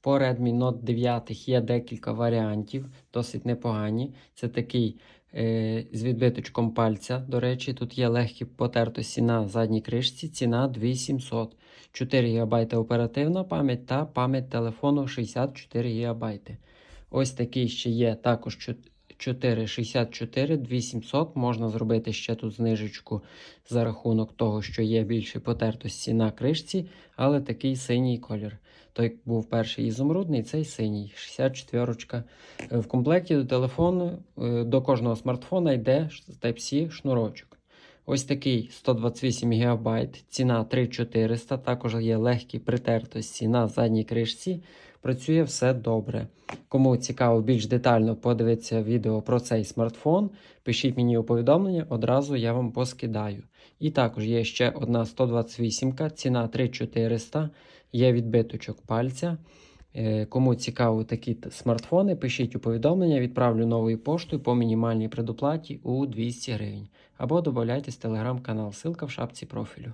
По Redmi Note 9 є декілька варіантів, досить непогані. Це такий е, з відбиточком пальця. До речі, тут є легкі потертості на задній кришці, ціна 2700. 4 ГБ оперативна пам'ять та пам'ять телефону 64 ГБ. Ось такий ще є також 464 2700. Можна зробити ще тут знижечку за рахунок того, що є більше потертості на кришці, але такий синій колір. Той був перший ізумрудний, цей синій, 64. Е, В комплекті до телефону е, до кожного смартфона йде Type-C шнурочок. Ось такий 128 ГБ, ціна 3400. Також є легкі притертості на задній кришці. Працює все добре. Кому цікаво більш детально подивитися відео про цей смартфон, пишіть мені у повідомлення, одразу я вам поскидаю. І також є ще одна 128, ціна 3400, є відбиточок пальця. Е, Кому цікаво такі смартфони, пишіть у повідомлення, відправлю новою поштою по мінімальній предоплаті у 200 гривень. Або додайтесь в телеграм-канал, ссылка в шапці профілю.